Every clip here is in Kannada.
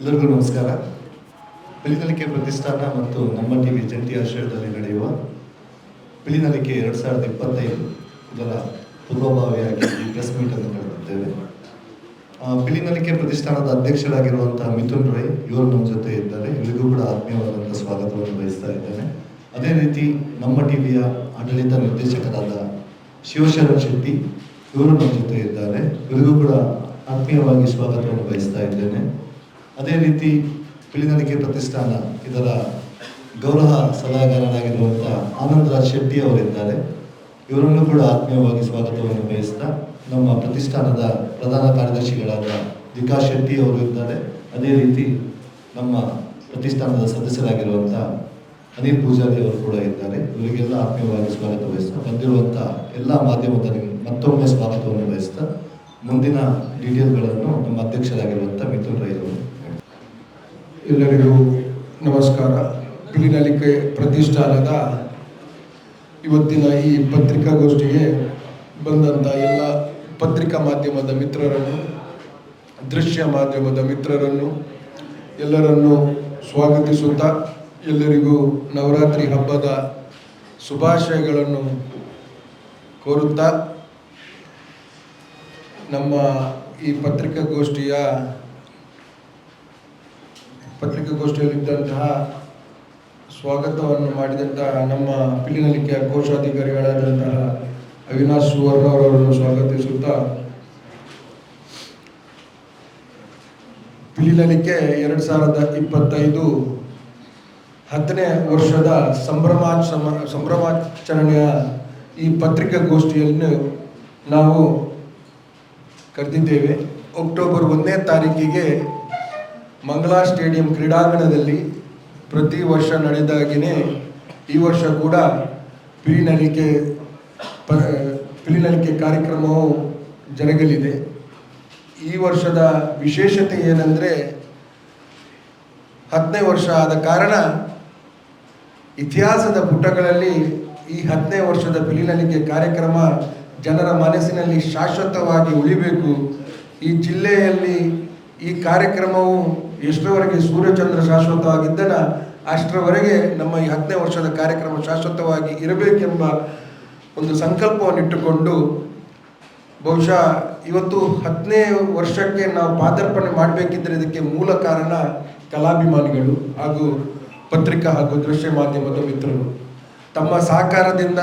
ಎಲ್ಲರಿಗೂ ನಮಸ್ಕಾರ. ಪಿಲಿನಲಿಕೆ ಪ್ರತಿಷ್ಠಾನ ಮತ್ತು ನಮ್ಮ ಟಿವಿ ಜಂಟಿ ಆಶ್ರಯದಲ್ಲಿ ನಡೆಯುವ ಪಿಲಿನಲಿಕೆ ಎರಡು ಸಾವಿರದ ಇಪ್ಪತ್ತೈದು ಇದರ ಪೂರ್ವಭಾವಿಯಾಗಿ ಪ್ರೆಸ್ ಮೀಟನ್ನು ನಡೆದಿದ್ದೇವೆ ಆ, ಪಿಲಿನಲಿಕೆ ಪ್ರತಿಷ್ಠಾನದ ಅಧ್ಯಕ್ಷರಾಗಿರುವಂತಹ ಮಿಥುನ್ ರೈ ಇವರು ನಮ್ಮ ಜೊತೆ ಇದ್ದಾರೆ. ಇವರಿಗೂ ಕೂಡ ಆತ್ಮೀಯವಾದಂಥ ಸ್ವಾಗತವನ್ನು ಬಯಸ್ತಾ ಇದ್ದೇನೆ. ಅದೇ ರೀತಿ ನಮ್ಮ ಟಿವಿಯ ಆಡಳಿತ ನಿರ್ದೇಶಕರಾದ ಶಿವಶರಣ್ ಶೆಟ್ಟಿ ಇವರು ನಮ್ಮ ಜೊತೆ ಇದ್ದಾರೆ. ಇವರಿಗೂ ಕೂಡ ಆತ್ಮೀಯವಾಗಿ ಸ್ವಾಗತವನ್ನು ಬಯಸ್ತಾ ಇದ್ದೇನೆ. ಅದೇ ರೀತಿ ಪಿಳಿನಡಿಕೆ ಪ್ರತಿಷ್ಠಾನ, ಇದರ ಗೌರವ ಸಲಹೆಗಾರರಾಗಿರುವಂಥ ಆನಂದ್ ರಾಜ್ ಶೆಟ್ಟಿ ಅವರಿದ್ದಾರೆ. ಇವರನ್ನು ಕೂಡ ಆತ್ಮೀಯವಾಗಿ ಸ್ವಾಗತವನ್ನು ಬಯಸ್ತಾ ನಮ್ಮ ಪ್ರತಿಷ್ಠಾನದ ಪ್ರಧಾನ ಕಾರ್ಯದರ್ಶಿಗಳಾದ ವಿಕಾಸ್ ಶೆಟ್ಟಿ ಅವರು ಇದ್ದಾರೆ. ಅದೇ ರೀತಿ ನಮ್ಮ ಪ್ರತಿಷ್ಠಾನದ ಸದಸ್ಯರಾಗಿರುವಂಥ ಅನಿಲ್ ಪೂಜಾರಿ ಅವರು ಕೂಡ ಇದ್ದಾರೆ. ಇವರಿಗೆಲ್ಲ ಆತ್ಮೀಯವಾಗಿ ಸ್ವಾಗತ ಬಯಸ್ತಾ ಬಂದಿರುವಂಥ ಎಲ್ಲ ಮಾಧ್ಯಮದಲ್ಲಿ ಮತ್ತೊಮ್ಮೆ ಸ್ವಾಗತವನ್ನು ಬಯಸ್ತಾ ಮುಂದಿನ ಡೀಟೇಲ್ಗಳನ್ನು ನಮ್ಮ ಅಧ್ಯಕ್ಷರಾಗಿರುವಂಥ ಮಿಥುನ್ ರೈ ಅವರು. ಎಲ್ಲರಿಗೂ ನಮಸ್ಕಾರ. ಪಿಲಿನಲಿಕೆ ಪ್ರತಿಷ್ಠಾನದ ಇವತ್ತಿನ ಈ ಪತ್ರಿಕಾಗೋಷ್ಠಿಗೆ ಬಂದಂಥ ಎಲ್ಲ ಪತ್ರಿಕಾ ಮಾಧ್ಯಮದ ಮಿತ್ರರನ್ನು, ದೃಶ್ಯ ಮಾಧ್ಯಮದ ಮಿತ್ರರನ್ನು ಎಲ್ಲರನ್ನು ಸ್ವಾಗತಿಸುತ್ತಾ ಎಲ್ಲರಿಗೂ ನವರಾತ್ರಿ ಹಬ್ಬದ ಶುಭಾಶಯಗಳನ್ನು ಕೋರುತ್ತಾ ನಮ್ಮ ಈ ಪತ್ರಿಕಾಗೋಷ್ಠಿಯ ಪತ್ರಿಕಾಗೋಷ್ಠಿಯಲ್ಲಿದ್ದಂತಹ ಸ್ವಾಗತವನ್ನು ಮಾಡಿದಂತಹ ನಮ್ಮ ಪಿಲಿನಲಿಕೆಯ ಕೋಶಾಧಿಕಾರಿಗಳಾದಂತಹ ಅವಿನಾಶ್ ಸುವರ್ಣ ಅವರನ್ನು ಸ್ವಾಗತಿಸುತ್ತಾ ಪಿಲಿನಲಿಕೆ ಎರಡು ಸಾವಿರದ ಇಪ್ಪತ್ತೈದು ಹತ್ತನೇ ವರ್ಷದ ಸಂಭ್ರಮಾ ಸಂಭ್ರಮಾಚರಣೆಯ ಈ ಪತ್ರಿಕಾಗೋಷ್ಠಿಯನ್ನು ನಾವು ಕರೆದಿದ್ದೇವೆ. ಅಕ್ಟೋಬರ್ ಒಂದನೇ ತಾರೀಕಿಗೆ ಮಂಗಳಾ ಸ್ಟೇಡಿಯಂ ಕ್ರೀಡಾಂಗಣದಲ್ಲಿ ಪ್ರತಿ ವರ್ಷ ನಡೆದಾಗಿನೇ ಈ ವರ್ಷ ಕೂಡ ಪಿಲಿನಲಿಕೆ ಪ ಪಿಲಿನಲಿಕೆ ಕಾರ್ಯಕ್ರಮವು ಜರುಗಲಿದೆ. ಈ ವರ್ಷದ ವಿಶೇಷತೆ ಏನಂದರೆ ಹತ್ತನೇ ವರ್ಷ ಆದ ಕಾರಣ ಇತಿಹಾಸದ ಪುಟಗಳಲ್ಲಿ ಈ ಹತ್ತನೇ ವರ್ಷದ ಪಿಲಿನಲಿಕೆ ಕಾರ್ಯಕ್ರಮ ಜನರ ಮನಸ್ಸಿನಲ್ಲಿ ಶಾಶ್ವತವಾಗಿ ಉಳಿಬೇಕು. ಈ ಜಿಲ್ಲೆಯಲ್ಲಿ ಈ ಕಾರ್ಯಕ್ರಮವು ಎಷ್ಟರವರೆಗೆ ಸೂರ್ಯಚಂದ್ರ ಶಾಶ್ವತವಾಗಿದ್ದನ ಅಷ್ಟರವರೆಗೆ ನಮ್ಮ ಈ ಹತ್ತನೇ ವರ್ಷದ ಕಾರ್ಯಕ್ರಮ ಶಾಶ್ವತವಾಗಿ ಇರಬೇಕೆಂಬ ಒಂದು ಸಂಕಲ್ಪವನ್ನಿಟ್ಟುಕೊಂಡು ಬಹುಶಃ ಇವತ್ತು ಹತ್ತನೇ ವರ್ಷಕ್ಕೆ ನಾವು ಪಾದಾರ್ಪಣೆ ಮಾಡಬೇಕಿದ್ದರೆ ಇದಕ್ಕೆ ಮೂಲ ಕಾರಣ ಕಲಾಭಿಮಾನಿಗಳು ಹಾಗೂ ಪತ್ರಿಕಾ ಹಾಗೂ ದೃಶ್ಯ ಮಾಧ್ಯಮದ ಮಿತ್ರರು. ತಮ್ಮ ಸಹಕಾರದಿಂದ,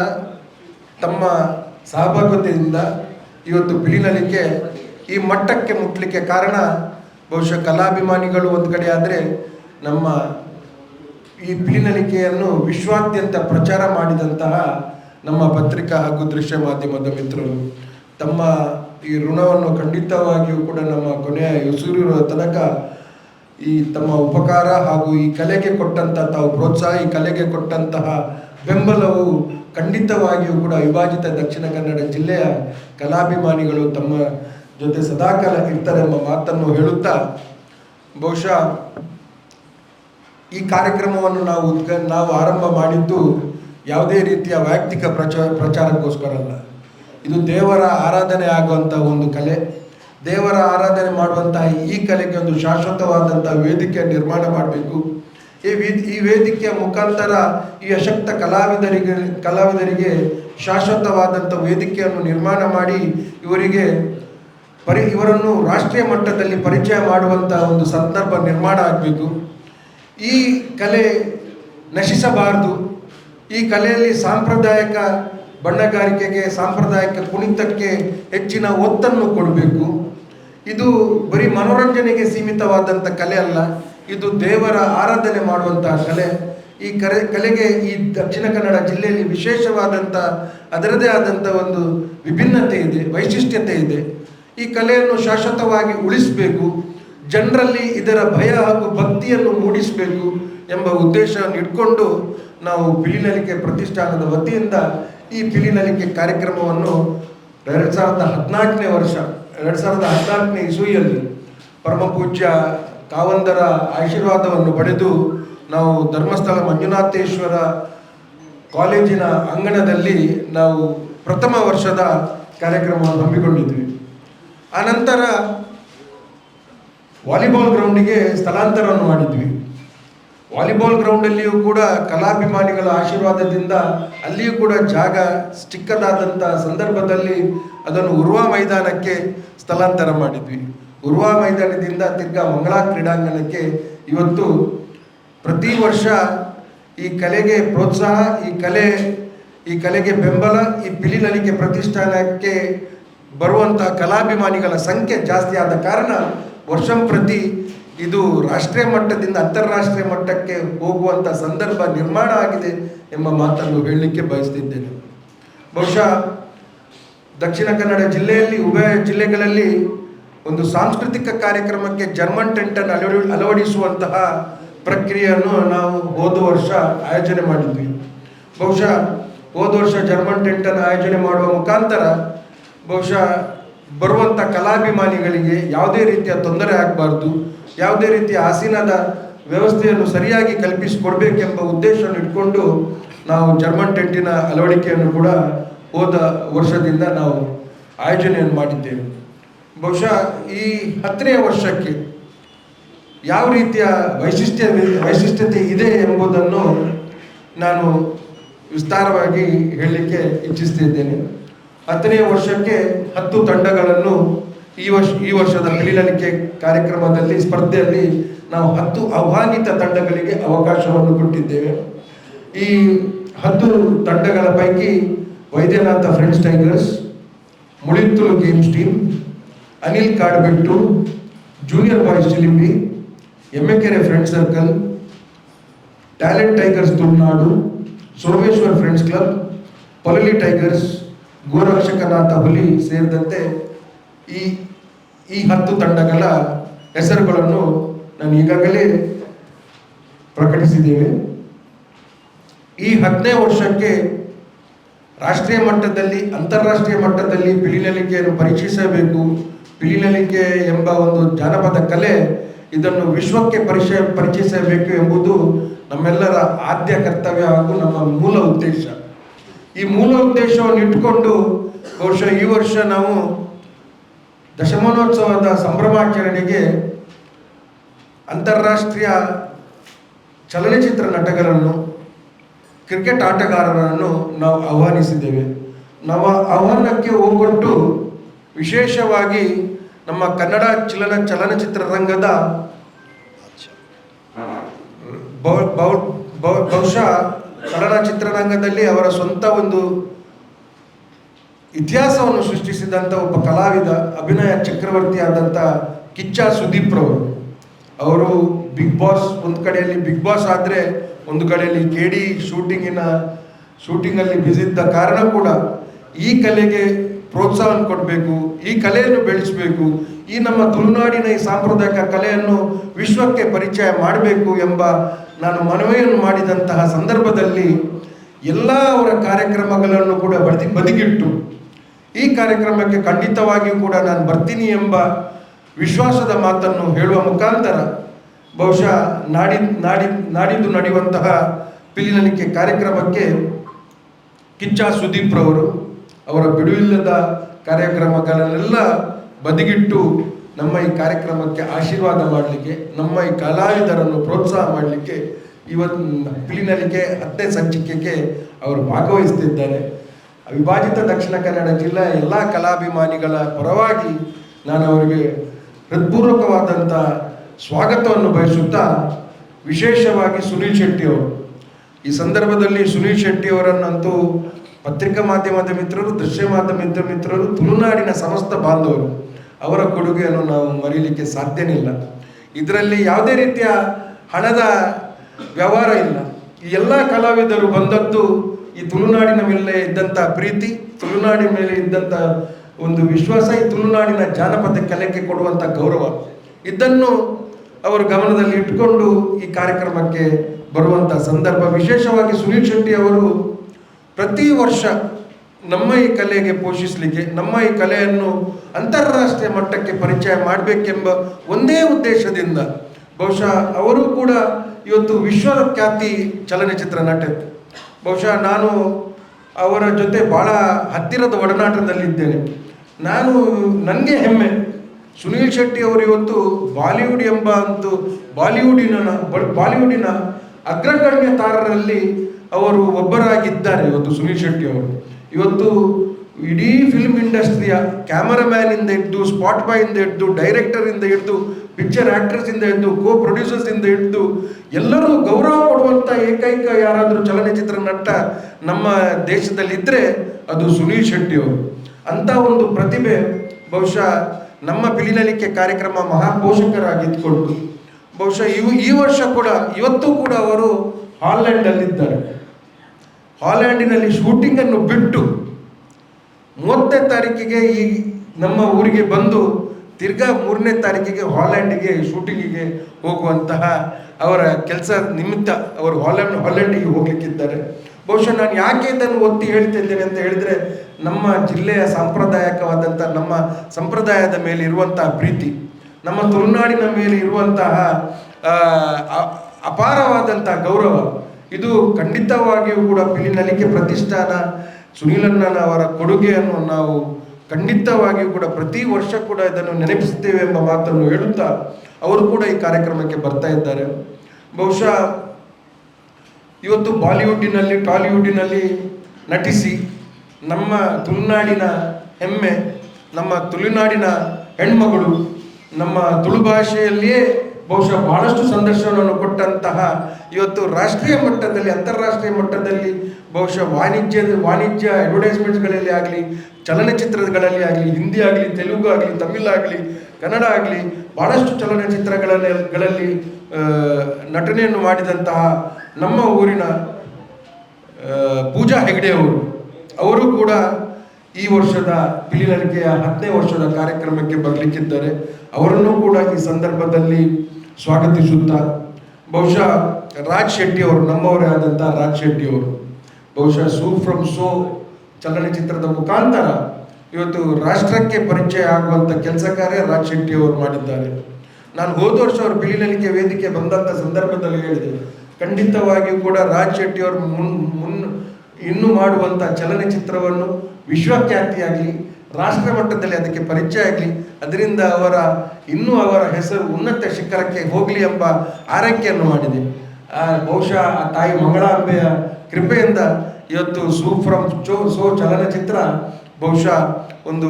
ತಮ್ಮ ಸಹಭಾಗಿತ್ವದಿಂದ ಇವತ್ತು ಬಿಳಿನಲಿಕೆ ಈ ಮಟ್ಟಕ್ಕೆ ಮುಟ್ಟಲಿಕ್ಕೆ ಕಾರಣ ಬಹುಶಃ ಕಲಾಭಿಮಾನಿಗಳು ಒಂದು ಕಡೆ ಆದರೆ ನಮ್ಮ ಈ ಪಿಲಿನಲಿಕೆಯನ್ನು ವಿಶ್ವಾದ್ಯಂತ ಪ್ರಚಾರ ಮಾಡಿದಂತಹ ನಮ್ಮ ಪತ್ರಿಕಾ ಹಾಗೂ ದೃಶ್ಯ ಮಾಧ್ಯಮದ ಮಿತ್ರರು. ತಮ್ಮ ಈ ಋಣವನ್ನು ಖಂಡಿತವಾಗಿಯೂ ಕೂಡ ನಮ್ಮ ಕೊನೆಯ ಉಸಿರಿರುವ ತನಕ ಈ ತಮ್ಮ ಉಪಕಾರ ಹಾಗೂ ಈ ಕಲೆಗೆ ಕೊಟ್ಟಂತಹ ತಾವು ಪ್ರೋತ್ಸಾಹ, ಈ ಕಲೆಗೆ ಕೊಟ್ಟಂತಹ ಬೆಂಬಲವು ಖಂಡಿತವಾಗಿಯೂ ಕೂಡ ವಿಭಾಜಿತ ದಕ್ಷಿಣ ಕನ್ನಡ ಜಿಲ್ಲೆಯ ಕಲಾಭಿಮಾನಿಗಳು ತಮ್ಮ ಜೊತೆ ಸದಾಕಾಲ ಇರ್ತಾರೆ ಎಂಬ ಮಾತನ್ನು ಹೇಳುತ್ತಾ, ಬಹುಶಃ ಈ ಕಾರ್ಯಕ್ರಮವನ್ನು ನಾವು ಉದ್ಗ ನಾವು ಆರಂಭ ಮಾಡಿದ್ದು ಯಾವುದೇ ರೀತಿಯ ವೈಯಕ್ತಿಕ ಪ್ರಚಾರ ಪ್ರಚಾರಕ್ಕೋಸ್ಕರ ಅಲ್ಲ. ಇದು ದೇವರ ಆರಾಧನೆ ಆಗುವಂಥ ಒಂದು ಕಲೆ. ದೇವರ ಆರಾಧನೆ ಮಾಡುವಂತಹ ಈ ಕಲೆಗೆ ಒಂದು ಶಾಶ್ವತವಾದಂಥ ವೇದಿಕೆ ನಿರ್ಮಾಣ ಮಾಡಬೇಕು. ಈ ವೇದಿ ಈ ವೇದಿಕೆಯ ಮುಖಾಂತರ ಈ ಅಶಕ್ತ ಕಲಾವಿದರಿಗೆ ಕಲಾವಿದರಿಗೆ ಶಾಶ್ವತವಾದಂಥ ವೇದಿಕೆಯನ್ನು ನಿರ್ಮಾಣ ಮಾಡಿ ಇವರಿಗೆ ಪರಿ ಇವರನ್ನು ರಾಷ್ಟ್ರೀಯ ಮಟ್ಟದಲ್ಲಿ ಪರಿಚಯ ಮಾಡುವಂಥ ಒಂದು ಸಂದರ್ಭ ನಿರ್ಮಾಣ ಆಗಬೇಕು ಈ ಕಲೆ ನಶಿಸಬಾರದು. ಈ ಕಲೆಯಲ್ಲಿ ಸಾಂಪ್ರದಾಯಿಕ ಬಣ್ಣಗಾರಿಕೆಗೆ, ಸಾಂಪ್ರದಾಯಿಕ ಕುಣಿತಕ್ಕೆ ಹೆಚ್ಚಿನ ಒತ್ತನ್ನು ಕೊಡಬೇಕು. ಇದು ಬರೀ ಮನೋರಂಜನೆಗೆ ಸೀಮಿತವಾದಂಥ ಕಲೆ ಅಲ್ಲ, ಇದು ದೇವರ ಆರಾಧನೆ ಮಾಡುವಂತಹ ಕಲೆ. ಈ ಕಲೆ ಕಲೆಗೆ ಈ ದಕ್ಷಿಣ ಕನ್ನಡ ಜಿಲ್ಲೆಯಲ್ಲಿ ವಿಶೇಷವಾದಂಥ ಅದರದೇ ಆದಂಥ ಒಂದು ವಿಭಿನ್ನತೆ ಇದೆ, ವೈಶಿಷ್ಟ್ಯತೆ ಇದೆ. ಈ ಕಲೆಯನ್ನು ಶಾಶ್ವತವಾಗಿ ಉಳಿಸಬೇಕು, ಜನರಲ್ಲಿ ಇದರ ಭಯ ಹಾಗೂ ಭಕ್ತಿಯನ್ನು ಮೂಡಿಸಬೇಕು ಎಂಬ ಉದ್ದೇಶವನ್ನು ಇಟ್ಕೊಂಡು ನಾವು ಪಿಲಿನಲಿಕೆ ಪ್ರತಿಷ್ಠಾನದ ವತಿಯಿಂದ ಈ ಪಿಲಿನಲಿಕೆ ಕಾರ್ಯಕ್ರಮವನ್ನು ಎರಡು ಸಾವಿರದ ಹದಿನಾಲ್ಕನೇ ವರ್ಷ, ಎರಡು ಸಾವಿರದ ಹದಿನಾಲ್ಕನೇ ಇಸುವಿಯಲ್ಲಿ ಪರಮ ಪೂಜ್ಯ ಕಾವಂದರ ಆಶೀರ್ವಾದವನ್ನು ಪಡೆದು ನಾವು ಧರ್ಮಸ್ಥಳ ಮಂಜುನಾಥೇಶ್ವರ ಕಾಲೇಜಿನ ಅಂಗಣದಲ್ಲಿ ನಾವು ಪ್ರಥಮ ವರ್ಷದ ಕಾರ್ಯಕ್ರಮವನ್ನು ಹಮ್ಮಿಕೊಂಡಿದ್ವಿ. ಆನಂತರ ವಾಲಿಬಾಲ್ ಗ್ರೌಂಡಿಗೆ ಸ್ಥಳಾಂತರವನ್ನು ಮಾಡಿದ್ವಿ. ವಾಲಿಬಾಲ್ ಗ್ರೌಂಡಲ್ಲಿಯೂ ಕೂಡ ಕಲಾಭಿಮಾನಿಗಳ ಆಶೀರ್ವಾದದಿಂದ ಅಲ್ಲಿಯೂ ಕೂಡ ಜಾಗ ಚಿಕ್ಕದಾದಂಥ ಸಂದರ್ಭದಲ್ಲಿ ಅದನ್ನು ಉರ್ವಾ ಮೈದಾನಕ್ಕೆ ಸ್ಥಳಾಂತರ ಮಾಡಿದ್ವಿ. ಉರ್ವಾ ಮೈದಾನದಿಂದ ತಿರ್ಗಾ ಮಂಗಳಾ ಕ್ರೀಡಾಂಗಣಕ್ಕೆ ಇವತ್ತು ಪ್ರತಿ ವರ್ಷ ಈ ಕಲೆಗೆ ಪ್ರೋತ್ಸಾಹ, ಈ ಕಲೆ, ಈ ಕಲೆಗೆ ಬೆಂಬಲ, ಈ ಪಿಲಿನಲಿಕೆ ಪ್ರತಿಷ್ಠಾನಕ್ಕೆ ಬರುವಂಥ ಕಲಾಭಿಮಾನಿಗಳ ಸಂಖ್ಯೆ ಜಾಸ್ತಿ ಆದ ಕಾರಣ ವರ್ಷಂಪ್ರತಿ ಇದು ರಾಷ್ಟ್ರೀಯ ಮಟ್ಟದಿಂದ ಅಂತಾರಾಷ್ಟ್ರೀಯ ಮಟ್ಟಕ್ಕೆ ಹೋಗುವಂಥ ಸಂದರ್ಭ ನಿರ್ಮಾಣ ಆಗಿದೆ ಎಂಬ ಮಾತನ್ನು ಹೇಳಲಿಕ್ಕೆ ಬಯಸ್ತಿದ್ದೇನೆ. ಬಹುಶಃ ದಕ್ಷಿಣ ಕನ್ನಡ ಜಿಲ್ಲೆಯಲ್ಲಿ, ಉಭಯ ಜಿಲ್ಲೆಗಳಲ್ಲಿ ಒಂದು ಸಾಂಸ್ಕೃತಿಕ ಕಾರ್ಯಕ್ರಮಕ್ಕೆ ಜರ್ಮನ್ ಟೆಂಟನ್ನು ಅಳವಡಿ, ಅಳವಡಿಸುವಂತಹ ಪ್ರಕ್ರಿಯೆಯನ್ನು ನಾವು ಹೋದ ವರ್ಷ ಆಯೋಜನೆ ಮಾಡಿದ್ವಿ. ಬಹುಶಃ ಹೋದ ವರ್ಷ ಜರ್ಮನ್ ಟೆಂಟನ್ನು ಆಯೋಜನೆ ಮಾಡುವ ಮುಖಾಂತರ ಬಹುಶಃ ಬರುವಂಥ ಕಲಾಭಿಮಾನಿಗಳಿಗೆ ಯಾವುದೇ ರೀತಿಯ ತೊಂದರೆ ಆಗಬಾರ್ದು, ಯಾವುದೇ ರೀತಿಯ ಆಸೀನದ ವ್ಯವಸ್ಥೆಯನ್ನು ಸರಿಯಾಗಿ ಕಲ್ಪಿಸಿಕೊಡ್ಬೇಕೆಂಬ ಉದ್ದೇಶವನ್ನು ಇಟ್ಕೊಂಡು ನಾವು ಜರ್ಮನ್ ಟೆಂಟಿನ ಅಳವಡಿಕೆಯನ್ನು ಕೂಡ ಹೋದ ವರ್ಷದಿಂದ ನಾವು ಆಯೋಜನೆಯನ್ನು ಮಾಡಿದ್ದೇವೆ. ಬಹುಶಃ ಈ ಹತ್ತನೇ ವರ್ಷಕ್ಕೆ ಯಾವ ರೀತಿಯ ವೈಶಿಷ್ಟ್ಯ, ವೈಶಿಷ್ಟ್ಯತೆ ಇದೆ ಎಂಬುದನ್ನು ನಾನು ವಿಸ್ತಾರವಾಗಿ ಹೇಳಲಿಕ್ಕೆ ಇಚ್ಛಿಸ್ತಿದ್ದೇನೆ ಹತ್ತನೇ ವರ್ಷಕ್ಕೆ ಹತ್ತು ತಂಡಗಳನ್ನು ಈ ವರ್ಷ, ಈ ವರ್ಷದ ಪಿಲಿನಲಿಕೆ ಕಾರ್ಯಕ್ರಮದಲ್ಲಿ, ಸ್ಪರ್ಧೆಯಲ್ಲಿ ನಾವು ಹತ್ತು ಆಹ್ವಾನಿತ ತಂಡಗಳಿಗೆ ಅವಕಾಶವನ್ನು ಕೊಟ್ಟಿದ್ದೇವೆ. ಈ ಹತ್ತು ತಂಡಗಳ ಪೈಕಿ Vaidyanatha friends tigers ಮುಳಿತ್ತುಲು games team, Anil Kadbettu, junior boys Chilimbi Emmekere friend circle, talent tigers Tulunadu, Someshwar friends club Polali tigers Gorakshakanatha ಹುಲಿ ಸೇರಿದಂತೆ ಈ ಈ ಹತ್ತು ತಂಡಗಳ ಹೆಸರುಗಳನ್ನು ನಾನು ಈಗಾಗಲೇ ಪ್ರಕಟಿಸಿದ್ದೇವೆ ಈ ಹತ್ತನೇ ವರ್ಷಕ್ಕೆ ರಾಷ್ಟ್ರೀಯ ಮಟ್ಟದಲ್ಲಿ, ಅಂತಾರಾಷ್ಟ್ರೀಯ ಮಟ್ಟದಲ್ಲಿ ಪಿಲಿನಲಿಕೆಯನ್ನು ಪರೀಕ್ಷಿಸಬೇಕು. ಪಿಲಿನಲಿಕೆ ಎಂಬ ಒಂದು ಜಾನಪದ ಕಲೆ ಇದನ್ನು ವಿಶ್ವಕ್ಕೆ ಪರಿಚಯ, ಪರಿಚಯಿಸಬೇಕು ಎಂಬುದು ನಮ್ಮೆಲ್ಲರ ಆದ್ಯ ಕರ್ತವ್ಯ ಹಾಗೂ ನಮ್ಮ ಮೂಲ ಉದ್ದೇಶ. ಈ ಮೂಲ ಉದ್ದೇಶವನ್ನು ಇಟ್ಟುಕೊಂಡು ವರ್ಷ ಈ ವರ್ಷ ನಾವು ದಶಮಾನೋತ್ಸವದ ಸಂಭ್ರಮಾಚರಣೆಗೆ ಅಂತಾರಾಷ್ಟ್ರೀಯ ಚಲನಚಿತ್ರ ನಟಗಳನ್ನು ಕ್ರಿಕೆಟ್ ಆಟಗಾರರನ್ನು ನಾವು ಆಹ್ವಾನಿಸಿದ್ದೇವೆ. ನಾವು ಆಹ್ವಾನಕ್ಕೆ ಹೋಗೊಟ್ಟು ವಿಶೇಷವಾಗಿ ನಮ್ಮ ಕನ್ನಡ ಚಲನ ಚಲನಚಿತ್ರ ರಂಗದ ಬಹು- ಬಹು- ಬಹು- ಬಹುಶಃ ಚಲನಚಿತ್ರ ರಂಗದಲ್ಲಿ ಅವರ ಸ್ವಂತ ಒಂದು ಇತಿಹಾಸವನ್ನು ಸೃಷ್ಟಿಸಿದಂಥ ಒಬ್ಬ ಕಲಾವಿದ, ಅಭಿನಯ ಚಕ್ರವರ್ತಿ ಆದಂಥ ಕಿಚ್ಚ ಸುದೀಪ್ ರವರು. ಅವರು ಬಿಗ್ ಬಾಸ್, ಒಂದು ಕಡೆಯಲ್ಲಿ ಬಿಗ್ ಬಾಸ್ ಆದರೆ ಒಂದು ಕಡೆಯಲ್ಲಿ ಕೆ ಡಿ ಶೂಟಿಂಗಿನ, ಶೂಟಿಂಗಲ್ಲಿ ಬಿಸಿದ್ದ ಕಾರಣ ಕೂಡ ಈ ಕಲೆಗೆ ಪ್ರೋತ್ಸಾಹ ಕೊಡಬೇಕು, ಈ ಕಲೆಯನ್ನು ಬೆಳೆಸಬೇಕು, ಈ ನಮ್ಮ ತುಳುನಾಡಿನ ಈ ಸಾಂಪ್ರದಾಯಿಕ ಕಲೆಯನ್ನು ವಿಶ್ವಕ್ಕೆ ಪರಿಚಯ ಮಾಡಬೇಕು ಎಂಬ ನಾನು ಮನವಿಯನ್ನು ಮಾಡಿದಂತಹ ಸಂದರ್ಭದಲ್ಲಿ ಎಲ್ಲ ಅವರ ಕಾರ್ಯಕ್ರಮಗಳನ್ನು ಕೂಡ ಬದಿ, ಬದಿಗಿಟ್ಟು, ಈ ಕಾರ್ಯಕ್ರಮಕ್ಕೆ ಖಂಡಿತವಾಗಿಯೂ ಕೂಡ ನಾನು ಬರ್ತೀನಿ ಎಂಬ ವಿಶ್ವಾಸದ ಮಾತನ್ನು ಹೇಳುವ ಮುಖಾಂತರ ಬಹುಶಃ ನಾಡಿ ನಾಡಿ, ನಾಡಿದ್ದು ನಡೆಯುವಂತಹ ಪಿಲಿನಲಿಕೆ ಕಾರ್ಯಕ್ರಮಕ್ಕೆ ಕಿಚ್ಚ ಸುದೀಪ್ ರವರು ಅವರ ಬಿಡುವಿಲ್ಲದ ಕಾರ್ಯಕ್ರಮಗಳನ್ನೆಲ್ಲ ಬದಿಗಿಟ್ಟು ನಮ್ಮ ಈ ಕಾರ್ಯಕ್ರಮಕ್ಕೆ ಆಶೀರ್ವಾದ ಮಾಡಲಿಕ್ಕೆ, ನಮ್ಮ ಈ ಕಲಾವಿದರನ್ನು ಪ್ರೋತ್ಸಾಹ ಮಾಡಲಿಕ್ಕೆ ಇವತ್ತು ಪಿಲಿನಲ್ಲಿಗೆ ಹತ್ತನೇ ಸಂಚಿಕೆಗೆ ಅವರು ಭಾಗವಹಿಸ್ತಿದ್ದಾರೆ. ಅವಿಭಾಜಿತ ದಕ್ಷಿಣ ಕನ್ನಡ ಜಿಲ್ಲೆಯ ಎಲ್ಲ ಕಲಾಭಿಮಾನಿಗಳ ಪರವಾಗಿ ನಾನು ಅವರಿಗೆ ಹೃತ್ಪೂರ್ವಕವಾದಂಥ ಸ್ವಾಗತವನ್ನು ಬಯಸುತ್ತಾ ವಿಶೇಷವಾಗಿ ಸುನೀಲ್ ಶೆಟ್ಟಿ ಅವರು. ಈ ಸಂದರ್ಭದಲ್ಲಿ ಸುನೀಲ್ ಶೆಟ್ಟಿ ಅವರನ್ನಂತೂ ಪತ್ರಿಕಾ ಮಾಧ್ಯಮದ ಮಿತ್ರರು, ದೃಶ್ಯ ಮಾಧ್ಯಮದ ಮಿತ್ರರು, ತುಳುನಾಡಿನ ಸಮಸ್ತ ಬಾಂಧವರು, ಅವರ ಕೊಡುಗೆಯನ್ನು ನಾವು ಮರೀಲಿಕ್ಕೆ ಸಾಧ್ಯನಿಲ್ಲ ಇದರಲ್ಲಿ ಯಾವುದೇ ರೀತಿಯ ಹಣದ ವ್ಯವಹಾರ ಇಲ್ಲ. ಈ ಎಲ್ಲ ಕಲಾವಿದರು ಬಂದದ್ದು ಈ ತುಳುನಾಡಿನ ಮೇಲೆ ಇದ್ದಂಥ ಪ್ರೀತಿ, ತುಳುನಾಡಿನ ಮೇಲೆ ಇದ್ದಂಥ ಒಂದು ವಿಶ್ವಾಸ, ಈ ತುಳುನಾಡಿನ ಜಾನಪದ ಕಲೆಗೆ ಕೊಡುವಂಥ ಗೌರವ. ಇದನ್ನು ಅವರು ಗಮನದಲ್ಲಿ ಇಟ್ಟುಕೊಂಡು ಈ ಕಾರ್ಯಕ್ರಮಕ್ಕೆ ಬರುವಂಥ ಸಂದರ್ಭ. ವಿಶೇಷವಾಗಿ ಸುನೀಲ್ ಶೆಟ್ಟಿ ಅವರು ಪ್ರತಿ ವರ್ಷ ನಮ್ಮ ಈ ಕಲೆಗೆ ಪೋಷಿಸಲಿಕ್ಕೆ, ನಮ್ಮ ಈ ಕಲೆಯನ್ನು ಅಂತಾರಾಷ್ಟ್ರೀಯ ಮಟ್ಟಕ್ಕೆ ಪರಿಚಯ ಮಾಡಬೇಕೆಂಬ ಒಂದೇ ಉದ್ದೇಶದಿಂದ ಬಹುಶಃ ಅವರು ಕೂಡ ಇವತ್ತು ವಿಶ್ವದ ಖ್ಯಾತಿ ಚಲನಚಿತ್ರ ನಟ. ಬಹುಶಃ ನಾನು ಅವರ ಜೊತೆ ಬಹಳ ಹತ್ತಿರದ ಒಡನಾಟದಲ್ಲಿದ್ದೇನೆ. ನಾನು ನನಗೆ ಹೆಮ್ಮೆ, ಸುನೀಲ್ ಶೆಟ್ಟಿ ಅವರು ಇವತ್ತು ಬಾಲಿವುಡ್ ಎಂಬ ಅಂತೂ ಬಾಲಿವುಡಿನ ಬಾಲಿವುಡಿನ ಅಗ್ರಗಣ್ಯ ತಾರರಲ್ಲಿ ಅವರು ಒಬ್ಬರಾಗಿದ್ದಾರೆ ಇವತ್ತು ಸುನೀಲ್ ಶೆಟ್ಟಿ ಅವರು. ಇವತ್ತು ಇಡೀ ಫಿಲ್ಮ್ ಇಂಡಸ್ಟ್ರಿಯ ಕ್ಯಾಮರಾಮ್ಯಾನ್ ಇಂದ ಹಿಡಿದು ಸ್ಪಾಟ್ ಬಾಯ್ ಇಂದ ಹಿಡಿದು ಡೈರೆಕ್ಟರ್ ಇಂದ ಹಿಡಿದು ಪಿಕ್ಚರ್ ಆಕ್ಟರ್ಸ್ ಇಂದ ಹಿಡಿದು ಕೋ ಪ್ರೊಡ್ಯೂಸರ್ಸ್ ಇಂದ ಹಿಡಿದು, ಎಲ್ಲರೂ ಗೌರವ ಕೊಡುವಂತ ಏಕೈಕ ಯಾರಾದರೂ ಚಲನಚಿತ್ರ ನಟ ನಮ್ಮ ದೇಶದಲ್ಲಿದ್ದರೆ ಅದು ಸುನೀಲ್ ಶೆಟ್ಟಿ ಅವರು. ಅಂತ ಒಂದು ಪ್ರತಿಭೆ ಬಹುಶಃ ನಮ್ಮ ಪಿಲಿನಲಿಕೆ ಕಾರ್ಯಕ್ರಮ ಮಹಾಪೋಷಕರಾಗಿದ್ದುಕೊಂಡು, ಬಹುಶಃ ಈ ವರ್ಷ ಕೂಡ, ಇವತ್ತು ಕೂಡ ಅವರು ಹಾಲ್ಯಾಂಡಲ್ಲಿದ್ದಾರೆ ಹಾಲ್ಯಾಂಡಿನಲ್ಲಿ ಶೂಟಿಂಗನ್ನು ಬಿಟ್ಟು ಮೂವತ್ತನೇ ತಾರೀಕಿಗೆ ಈ ನಮ್ಮ ಊರಿಗೆ ಬಂದು ತಿರ್ಗಾ ಮೂರನೇ ತಾರೀಕಿಗೆ ಹಾಲ್ಯಾಂಡಿಗೆ ಶೂಟಿಂಗಿಗೆ ಹೋಗುವಂತಹ ಅವರ ಕೆಲಸ ನಿಮಿತ್ತ ಅವರು ಹಾಲ್ಯಾಂಡ್, ಹಾಲ್ಯಾಂಡಿಗೆ ಹೋಗ್ಲಿಕ್ಕಿದ್ದಾರೆ. ಬಹುಶಃ ನಾನು ಯಾಕೆ ಇದನ್ನು ಒತ್ತಿ ಹೇಳ್ತಿದ್ದೇನೆ ಅಂತ ಹೇಳಿದ್ರೆ ನಮ್ಮ ಜಿಲ್ಲೆಯ ಸಾಂಪ್ರದಾಯಿಕವಾದಂಥ, ನಮ್ಮ ಸಂಪ್ರದಾಯದ ಮೇಲೆ ಇರುವಂತಹ ಪ್ರೀತಿ, ನಮ್ಮ ತುಳುನಾಡಿನ ಮೇಲೆ ಇರುವಂತಹ ಅಪಾರವಾದಂತಹ ಗೌರವ ಇದು ಖಂಡಿತವಾಗಿಯೂ ಕೂಡ ಪಿಲಿನಲಿಕೆ ಪ್ರತಿಷ್ಠಾನ, ಸುನೀಲಣ್ಣನ ಅವರ ಕೊಡುಗೆಯನ್ನು ನಾವು ಖಂಡಿತವಾಗಿಯೂ ಕೂಡ ಪ್ರತಿ ವರ್ಷ ಕೂಡ ಇದನ್ನು ನೆನಪಿಸುತ್ತೇವೆ ಎಂಬ ಮಾತನ್ನು ಹೇಳುತ್ತಾ ಅವರು ಕೂಡ ಈ ಕಾರ್ಯಕ್ರಮಕ್ಕೆ ಬರ್ತಾ ಇದ್ದಾರೆ. ಬಹುಶಃ ಇವತ್ತು ಬಾಲಿವುಡ್ಡಿನಲ್ಲಿ ಟಾಲಿವುಡ್ಡಿನಲ್ಲಿ ನಟಿಸಿ ನಮ್ಮ ತುಳುನಾಡಿನ ಹೆಮ್ಮೆ, ನಮ್ಮ ತುಳುನಾಡಿನ ಹೆಣ್ಮಗಳು ನಮ್ಮ ತುಳು ಭಾಷೆಯಲ್ಲಿಯೇ ಬಹುಶಃ ಬಹಳಷ್ಟು ಸಂದರ್ಶನವನ್ನು ಕೊಟ್ಟಂತಹ ಇವತ್ತು ರಾಷ್ಟ್ರೀಯ ಮಟ್ಟದಲ್ಲಿ ಅಂತಾರಾಷ್ಟ್ರೀಯ ಮಟ್ಟದಲ್ಲಿ ಬಹುಶಃ ವಾಣಿಜ್ಯ ವಾಣಿಜ್ಯ ಅಡ್ವರ್ಟೈಸ್ಮೆಂಟ್ಗಳಲ್ಲಿ ಆಗಲಿ ಚಲನಚಿತ್ರಗಳಲ್ಲಿ ಆಗಲಿ ಹಿಂದಿ ಆಗಲಿ ತೆಲುಗು ಆಗಲಿ ತಮಿಳ್ ಆಗಲಿ ಕನ್ನಡ ಆಗಲಿ ಬಹಳಷ್ಟು ಚಲನಚಿತ್ರಗಳಲ್ಲಿ ಗಳಲ್ಲಿ, ನಟನೆಯನ್ನು ಮಾಡಿದಂತಹ ನಮ್ಮ ಊರಿನ ಪೂಜಾ ಹೆಗ್ಡೆ ಅವರು ಅವರು ಕೂಡ ಈ ವರ್ಷದ ಪಿಲಿಲಿಕೆಯ ಹತ್ತನೇ ವರ್ಷದ ಕಾರ್ಯಕ್ರಮಕ್ಕೆ ಬರಲಿಕ್ಕಿದ್ದಾರೆ. ಅವರನ್ನು ಕೂಡ ಈ ಸಂದರ್ಭದಲ್ಲಿ ಸ್ವಾಗತಿಸುತ್ತಾ. ಬಹುಶಃ ರಾಜ್ ಶೆಟ್ಟಿ ಅವರು ನಮ್ಮವರೇ ಆದಂಥ ರಾಜ್ ಶೆಟ್ಟಿ ಅವರು. ಬಹುಶಃ ಸೂ ಫ್ರಮ್ ಸೋ ಚಲನಚಿತ್ರದ ಮುಖಾಂತರ ಇವತ್ತು ರಾಷ್ಟ್ರಕ್ಕೆ ಪರಿಚಯ ಆಗುವಂಥ ಕೆಲಸ ಕಾರ್ಯ ರಾಜ್ ಶೆಟ್ಟಿ ಅವರು ಮಾಡಿದ್ದಾರೆ. ನಾನು ಹೋದ ವರ್ಷ ಅವರು ಬಿಳಿಲಿಕೆ ವೇದಿಕೆ ಬಂದಂಥ ಸಂದರ್ಭದಲ್ಲಿ ಹೇಳಿದೆ. ಖಂಡಿತವಾಗಿಯೂ ಕೂಡ ರಾಜ್ ಶೆಟ್ಟಿ ಅವರು ಮುನ್ ಮುನ್, ಇನ್ನು ಮಾಡುವಂಥ ಚಲನಚಿತ್ರವನ್ನು ವಿಶ್ವಖ್ಯಾತಿಯಾಗಲಿ, ರಾಷ್ಟ್ರ ಮಟ್ಟದಲ್ಲಿ ಅದಕ್ಕೆ ಪರಿಚಯ ಆಗಲಿ ಅದರಿಂದ ಅವರ ಇನ್ನೂ ಅವರ ಹೆಸರು ಉನ್ನತ ಶಿಖರಕ್ಕೆ ಹೋಗಲಿ ಎಂಬ ಆರೈಕೆಯನ್ನು ಮಾಡಿದೆ. ಆ, ಬಹುಶಃ ಆ ತಾಯಿ ಮಂಗಳಾಂಬೆಯ ಕೃಪೆಯಿಂದ ಇವತ್ತು ಸೂ ಫ್ರಮ್ ಚೋ ಸೋ ಚಲನಚಿತ್ರ ಬಹುಶಃ ಒಂದು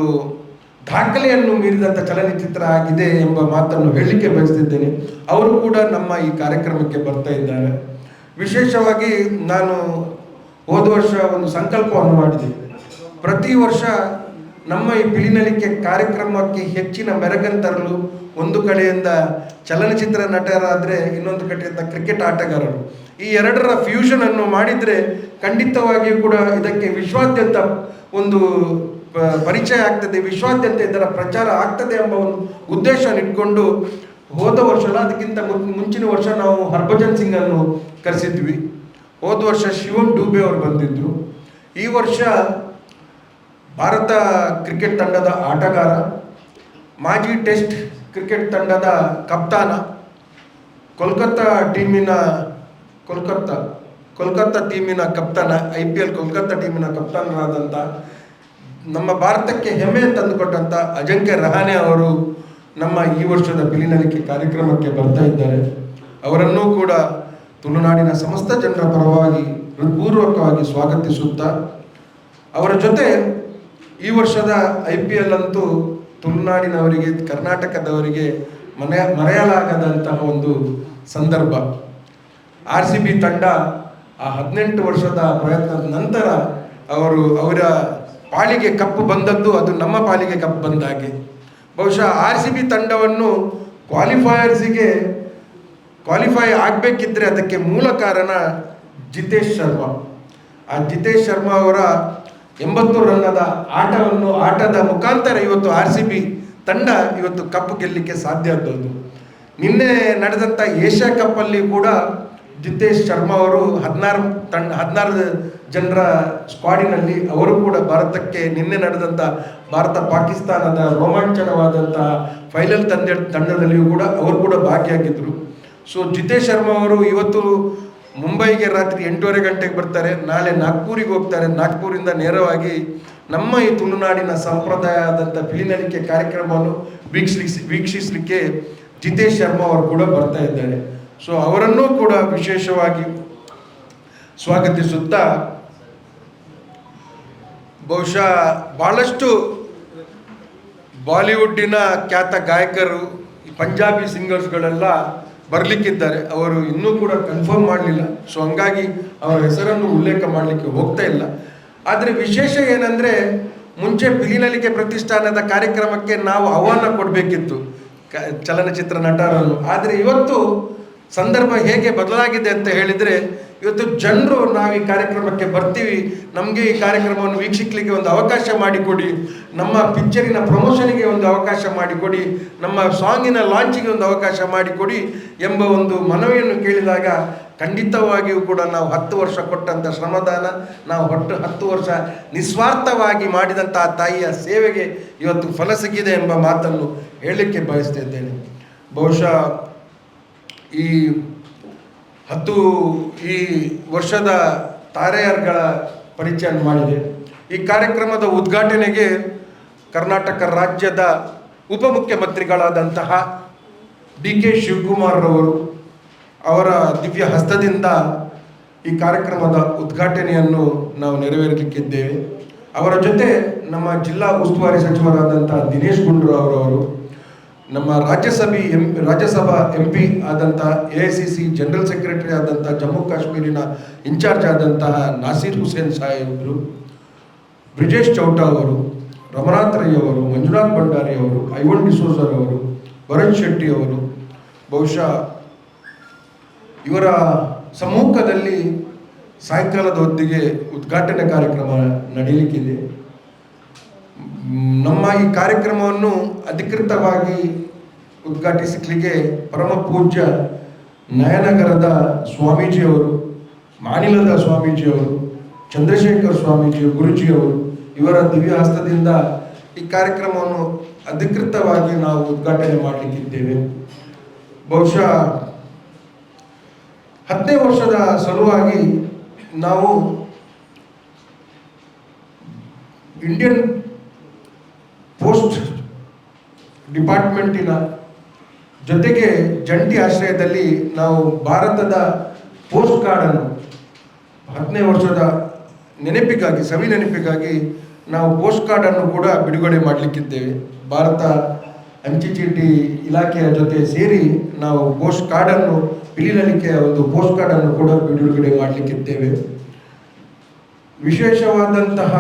ದಾಖಲೆಯನ್ನು ಮೀರಿದಂಥ ಚಲನಚಿತ್ರ ಆಗಿದೆ ಎಂಬ ಮಾತನ್ನು ಹೇಳಲಿಕ್ಕೆ ಬಯಸ್ತಿದ್ದೇನೆ. ಅವರು ಕೂಡ ನಮ್ಮ ಈ ಕಾರ್ಯಕ್ರಮಕ್ಕೆ ಬರ್ತಾ ಇದ್ದಾರೆ. ವಿಶೇಷವಾಗಿ ನಾನು ಹೋದ ವರ್ಷ ಒಂದು ಸಂಕಲ್ಪವನ್ನು ಮಾಡಿದೆ. ಪ್ರತಿ ವರ್ಷ ನಮ್ಮ ಈ ಪಿಳಿನಳಿಕೆ ಕಾರ್ಯಕ್ರಮಕ್ಕೆ ಹೆಚ್ಚಿನ ಮೆರಗನ್ನು ತರಲು ಒಂದು ಕಡೆಯಿಂದ ಚಲನಚಿತ್ರ ನಟರಾದರೆ ಇನ್ನೊಂದು ಕಡೆಯಿಂದ ಕ್ರಿಕೆಟ್ ಆಟಗಾರರು. ಈ ಎರಡರ ಫ್ಯೂಷನ್ ಅನ್ನು ಮಾಡಿದರೆ ಖಂಡಿತವಾಗಿಯೂ ಕೂಡ ಇದಕ್ಕೆ ವಿಶ್ವಾದ್ಯಂತ ಒಂದು ಪರಿಚಯ ಆಗ್ತದೆ. ವಿಶ್ವಾದ್ಯಂತ ಇದರ ಪ್ರಚಾರ ಆಗ್ತದೆ ಎಂಬ ಒಂದು ಉದ್ದೇಶವನ್ನು ಇಟ್ಕೊಂಡು ಹೋದ ವರ್ಷ ಅದಕ್ಕಿಂತ ಮುಂಚಿನ ವರ್ಷ ನಾವು ಹರ್ಭಜನ್ ಸಿಂಗ್ ಅನ್ನು ಕರೆಸಿದ್ವಿ. ಹೋದ ವರ್ಷ ಶಿವನ್ ಡೂಬೆ ಅವರು ಬಂದಿದ್ದರು ಈ ವರ್ಷ ಭಾರತ ಕ್ರಿಕೆಟ್ ತಂಡದ ಆಟಗಾರ, ಮಾಜಿ ಟೆಸ್ಟ್ ಕ್ರಿಕೆಟ್ ತಂಡದ ಕಪ್ತಾನ, ಕೋಲ್ಕತ್ತಾ ಟೀಮಿನ ಕೋಲ್ಕತ್ತಾ ಕೋಲ್ಕತ್ತಾ ಟೀಮಿನ ಕಪ್ತಾನ, ಐ ಪಿ ಎಲ್ ಕೋಲ್ಕತ್ತಾ ಟೀಮಿನ ಕಪ್ತಾನರಾದಂಥ ನಮ್ಮ ಭಾರತಕ್ಕೆ ಹೆಮ್ಮೆ ತಂದುಕೊಟ್ಟಂಥ ಅಜಂಕ್ಯ ರಹಾನೆ ಅವರು ನಮ್ಮ ಈ ವರ್ಷದ ಬಿಲಿನಲಿಕೆ ಕಾರ್ಯಕ್ರಮಕ್ಕೆ ಬರ್ತಾ ಇದ್ದಾರೆ. ಅವರನ್ನೂ ಕೂಡ ತುಳುನಾಡಿನ ಸಮಸ್ತ ಜನರ ಪರವಾಗಿ ಹೃತ್ಪೂರ್ವಕವಾಗಿ ಸ್ವಾಗತಿಸುತ್ತಾ, ಅವರ ಜೊತೆ ಈ ವರ್ಷದ ಐ ಪಿ ಎಲ್ ಅಂತೂ ತುಳುನಾಡಿನವರಿಗೆ, ಕರ್ನಾಟಕದವರಿಗೆ ಮನೆಯ ಮರೆಯಲಾಗದಂತಹ ಒಂದು ಸಂದರ್ಭ. ಆರ್ ಸಿ ಬಿ ತಂಡ ಆ ಹದಿನೆಂಟು ವರ್ಷದ ಪ್ರಯತ್ನದ ನಂತರ ಅವರು ಅವರ ಪಾಲಿಗೆ ಕಪ್ಪು ಬಂದದ್ದು, ಅದು ನಮ್ಮ ಪಾಲಿಗೆ ಕಪ್ಪು ಬಂದ ಹಾಗೆ. ಬಹುಶಃ ಆರ್ ಸಿ ಬಿ ತಂಡವನ್ನು ಕ್ವಾಲಿಫೈಯರ್ಸಿಗೆ ಕ್ವಾಲಿಫೈ ಆಗಬೇಕಿದ್ರೆ ಅದಕ್ಕೆ ಮೂಲ ಕಾರಣ ಜಿತೇಶ್ ಶರ್ಮಾ. ಆ ಜಿತೇಶ್ ಶರ್ಮಾ ಅವರ ಎಂಬತ್ತು ರನ್ನದ ಆಟವನ್ನು ಆಟದ ಮುಖಾಂತರ ಇವತ್ತು ಆರ್ ಸಿ ಬಿ ತಂಡ ಇವತ್ತು ಕಪ್ ಗೆಲ್ಲಲಿಕ್ಕೆ ಸಾಧ್ಯ ಆದದ್ದು ನಿನ್ನೆ ನಡೆದಂಥ ಏಷ್ಯಾ ಕಪ್ಪಲ್ಲಿ ಕೂಡ ಜಿತೇಶ್ ಶರ್ಮಾ ಅವರು ಹದಿನಾರು ತಂಡ, ಹದಿನಾರು ಜನರ ಸ್ಕ್ವಾಡಿನಲ್ಲಿ ಅವರು ಕೂಡ ಭಾರತಕ್ಕೆ ನಿನ್ನೆ ನಡೆದಂಥ ಭಾರತ ಪಾಕಿಸ್ತಾನದ ರೋಮಾಂಚನವಾದಂಥ ಫೈನಲ್ ತಂದೆ ತಂಡದಲ್ಲಿಯೂ ಕೂಡ ಅವರು ಕೂಡ ಭಾಗಿಯಾಗಿದ್ದರು. ಸೊ ಜಿತೇಶ್ ಶರ್ಮಾ ಅವರು ಇವತ್ತು ಮುಂಬೈಗೆ ರಾತ್ರಿ ಎಂಟೂವರೆ ಗಂಟೆಗೆ ಬರ್ತಾರೆ. ನಾಳೆ ನಾಗ್ಪುರಿಗೆ ಹೋಗ್ತಾರೆ. ನಾಗ್ಪುರಿಂದ ನೇರವಾಗಿ ನಮ್ಮ ಈ ತುಳುನಾಡಿನ ಸಂಪ್ರದಾಯದಂಥ ಪಿಲಿನಲಿಕೆ ಕಾರ್ಯಕ್ರಮವನ್ನು ವೀಕ್ಷಿಸಿ, ವೀಕ್ಷಿಸಲಿಕ್ಕೆ ಜಿತೇಶ್ ಶರ್ಮಾ ಅವರು ಕೂಡ ಬರ್ತಾ ಇದ್ದಾರೆ. ಸೊ ಅವರನ್ನೂ ಕೂಡ ವಿಶೇಷವಾಗಿ ಸ್ವಾಗತಿಸುತ್ತಾ ಬಹುಶಃ ಭಾಳಷ್ಟು ಬಾಲಿವುಡ್ಡಿನ ಖ್ಯಾತ ಗಾಯಕರು ಪಂಜಾಬಿ ಸಿಂಗರ್ಸ್ಗಳೆಲ್ಲ ಬರಲಿಕ್ಕಿದ್ದಾರೆ. ಅವರು ಇನ್ನೂ ಕೂಡ ಕನ್ಫರ್ಮ್ ಮಾಡಲಿಲ್ಲ. ಸೊ ಹಂಗಾಗಿ ಅವರ ಹೆಸರನ್ನು ಉಲ್ಲೇಖ ಮಾಡಲಿಕ್ಕೆ ಹೋಗ್ತಾ ಇಲ್ಲ. ಆದರೆ ವಿಶೇಷ ಏನಂದರೆ, ಮುಂಚೆ ಪಿಲಿನಲಿಕೆ ಪ್ರತಿಷ್ಠಾನದ ಕಾರ್ಯಕ್ರಮಕ್ಕೆ ನಾವು ಆಹ್ವಾನ ಕೊಡಬೇಕಿತ್ತು, ಕ, ಚಲನಚಿತ್ರ ನಟರನ್ನು. ಆದರೆ ಇವತ್ತು ಸಂದರ್ಭ ಹೇಗೆ ಬದಲಾಗಿದೆ ಅಂತ ಹೇಳಿದರೆ ಇವತ್ತು ಜನರು ನಾವು ಈ ಕಾರ್ಯಕ್ರಮಕ್ಕೆ ಬರ್ತೀವಿ. ನಮಗೆ ಈ ಕಾರ್ಯಕ್ರಮವನ್ನು ವೀಕ್ಷಿಸಲಿಕ್ಕೆ ಒಂದು ಅವಕಾಶ ಮಾಡಿಕೊಡಿ. ನಮ್ಮ ಪಿಕ್ಚರಿನ ಪ್ರಮೋಷನಿಗೆ ಒಂದು ಅವಕಾಶ ಮಾಡಿಕೊಡಿ. ನಮ್ಮ ಸಾಂಗಿನ ಲಾಂಚಿಗೆ ಒಂದು ಅವಕಾಶ ಮಾಡಿಕೊಡಿ ಎಂಬ ಒಂದು ಮನವಿಯನ್ನು ಕೇಳಿದಾಗ ಖಂಡಿತವಾಗಿಯೂ ಕೂಡ ನಾವು ಹತ್ತು ವರ್ಷ ಕೊಟ್ಟಂಥ ಶ್ರಮದಾನ, ನಾವು ಹೊಟ್ಟು ಹತ್ತು ವರ್ಷ ನಿಸ್ವಾರ್ಥವಾಗಿ ಮಾಡಿದಂಥ ತಾಯಿಯ ಸೇವೆಗೆ ಇವತ್ತು ಫಲ ಸಿಕ್ಕಿದೆ ಎಂಬ ಮಾತನ್ನು ಹೇಳಲಿಕ್ಕೆ ಬಯಸ್ತಿದ್ದೇನೆ. ಬಹುಶಃ ಈ ಹತ್ತು ಈ ವರ್ಷದ ತಾರೆಯರ್ಗಳ ಪರಿಚಯ ಮಾಡಿದೆ. ಈ ಕಾರ್ಯಕ್ರಮದ ಉದ್ಘಾಟನೆಗೆ ಕರ್ನಾಟಕ ರಾಜ್ಯದ ಉಪಮುಖ್ಯಮಂತ್ರಿಗಳಾದಂತಹ ಡಿ ಕೆ ಶಿವಕುಮಾರ್ರವರು ಅವರ ದಿವ್ಯ ಹಸ್ತದಿಂದ ಈ ಕಾರ್ಯಕ್ರಮದ ಉದ್ಘಾಟನೆಯನ್ನು ನಾವು ನೆರವೇರಿಸಲಿಕ್ಕಿದ್ದೇವೆ. ಅವರ ಜೊತೆ ನಮ್ಮ ಜಿಲ್ಲಾ ಉಸ್ತುವಾರಿ ಸಚಿವರಾದಂತಹ ದಿನೇಶ್ ಗುಂಡೂರಾವ್ ರವರು ನಮ್ಮ ರಾಜ್ಯಸಭೆ ಎಂ, ರಾಜ್ಯಸಭಾ ಎಂ ಪಿ ಆದಂಥ A I C C general secretary ಆದಂಥ ಜಮ್ಮು ಕಾಶ್ಮೀರಿನ ಇನ್ಚಾರ್ಜ್ ಆದಂತಹ ನಾಸೀರ್ ಹುಸೇನ್ ಸಾಹೇಬ್ರು, ಬ್ರಿಜೇಶ್ ಚೌಟಾ ಅವರು, ರಮನಾಥ್ ರೈ ಅವರು, ಮಂಜುನಾಥ್ ಭಂಡಾರಿ ಅವರು, ಐವನ್ ಡಿಸೋಜರ್ ಅವರು, ಭರತ್ ಶೆಟ್ಟಿ ಅವರು, ಬಹುಶಃ ಇವರ ಸಮ್ಮುಖದಲ್ಲಿ ಸಾಯಂಕಾಲದ ಹೊತ್ತಿಗೆ ಉದ್ಘಾಟನೆ ಕಾರ್ಯಕ್ರಮ ನಡೆಯಲಿಕ್ಕಿದೆ ನಮ್ಮ ಈ ಕಾರ್ಯಕ್ರಮವನ್ನು ಅಧಿಕೃತವಾಗಿ ಉದ್ಘಾಟಿಸಲಿಕ್ಕೆ ಪರಮ ಪೂಜ್ಯ ನಯನಗರದ ಸ್ವಾಮೀಜಿಯವರು, ಮಾನಿಲದ ಸ್ವಾಮೀಜಿಯವರು, ಚಂದ್ರಶೇಖರ್ ಸ್ವಾಮೀಜಿ ಗುರುಜಿಯವರು ಇವರ ದಿವ್ಯ ಹಸ್ತದಿಂದ ಈ ಕಾರ್ಯಕ್ರಮವನ್ನು ಅಧಿಕೃತವಾಗಿ ನಾವು ಉದ್ಘಾಟನೆ ಮಾಡಲಿಕ್ಕಿದ್ದೇವೆ. ಬಹುಶಃ ಹತ್ತನೇ ವರ್ಷದ ಸಲುವಾಗಿ ನಾವು ಇಂಡಿಯನ್ ಪೋಸ್ಟ್ ಡಿಪಾರ್ಟ್ಮೆಂಟಿನ ಜೊತೆಗೆ ಜಂಟಿ ಆಶ್ರಯದಲ್ಲಿ ನಾವು ಭಾರತದ ಪೋಸ್ಟ್ ಕಾರ್ಡನ್ನು ಹತ್ತನೇ ವರ್ಷದ ನೆನಪಿಗಾಗಿ, ಸವಿ ನೆನಪಿಗಾಗಿ ನಾವು ಪೋಸ್ಟ್ ಕಾರ್ಡನ್ನು ಕೂಡ ಬಿಡುಗಡೆ ಮಾಡಲಿಕ್ಕಿದ್ದೇವೆ. ಭಾರತ ಅಂಚೆ ಚೀಟಿ ಇಲಾಖೆಯ ಜೊತೆ ಸೇರಿ ನಾವು ಪೋಸ್ಟ್ ಕಾರ್ಡನ್ನು ಪಿಲಿನಲಿಕೆಯ ಒಂದು ಪೋಸ್ಟ್ ಕಾರ್ಡನ್ನು ಕೂಡ ಬಿಡುಗಡೆ ಮಾಡಲಿಕ್ಕಿದ್ದೇವೆ. ವಿಶೇಷವಾದಂತಹ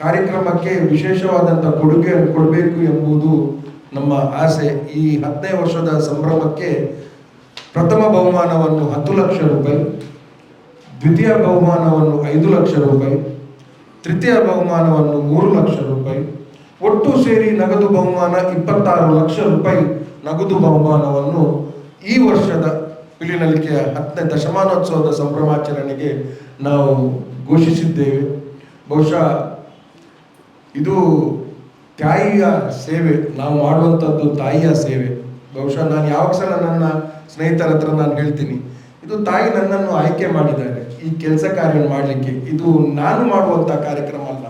ಕಾರ್ಯಕ್ರಮಕ್ಕೆ ವಿಶೇಷವಾದಂಥ ಕೊಡುಗೆ ಕೊಡಬೇಕು ಎಂಬುದು ನಮ್ಮ ಆಸೆ. ಈ ಹತ್ತನೇ ವರ್ಷದ ಸಂಭ್ರಮಕ್ಕೆ ಪ್ರಥಮ ಬಹುಮಾನವನ್ನು ಹತ್ತು ಲಕ್ಷ ರೂಪಾಯಿ, ದ್ವಿತೀಯ ಬಹುಮಾನವನ್ನು ಐದು ಲಕ್ಷ ರೂಪಾಯಿ, ತೃತೀಯ ಬಹುಮಾನವನ್ನು ಮೂರು ಲಕ್ಷ ರೂಪಾಯಿ, ಒಟ್ಟು ಸೇರಿ ನಗದು ಬಹುಮಾನ ಇಪ್ಪತ್ತಾರು ಲಕ್ಷ ರೂಪಾಯಿ ನಗದು ಬಹುಮಾನವನ್ನು ಈ ವರ್ಷದ ಪಿಲಿನಲಿಕೆಯ ಹತ್ತನೇ ದಶಮಾನೋತ್ಸವದ ಸಂಭ್ರಮಾಚರಣೆಗೆ ನಾವು ಘೋಷಿಸಿದ್ದೇವೆ. ಬಹುಶಃ ಇದು ತಾಯಿಯ ಸೇವೆ, ನಾವು ಮಾಡುವಂಥದ್ದು ತಾಯಿಯ ಸೇವೆ. ಬಹುಶಃ ನಾನು ಯಾವಾಗ ಸಲ ನನ್ನ ಸ್ನೇಹಿತರ ಹತ್ರ ನಾನು ಹೇಳ್ತೀನಿ, ಇದು ತಾಯಿ ನನ್ನನ್ನು ಆಯ್ಕೆ ಮಾಡಿದ್ದಾರೆ, ಈ ಕೆಲಸ ಕಾರ್ಯ ಮಾಡಲಿಕ್ಕೆ. ಇದು ನಾನು ಮಾಡುವಂಥ ಕಾರ್ಯಕ್ರಮ ಅಲ್ಲ.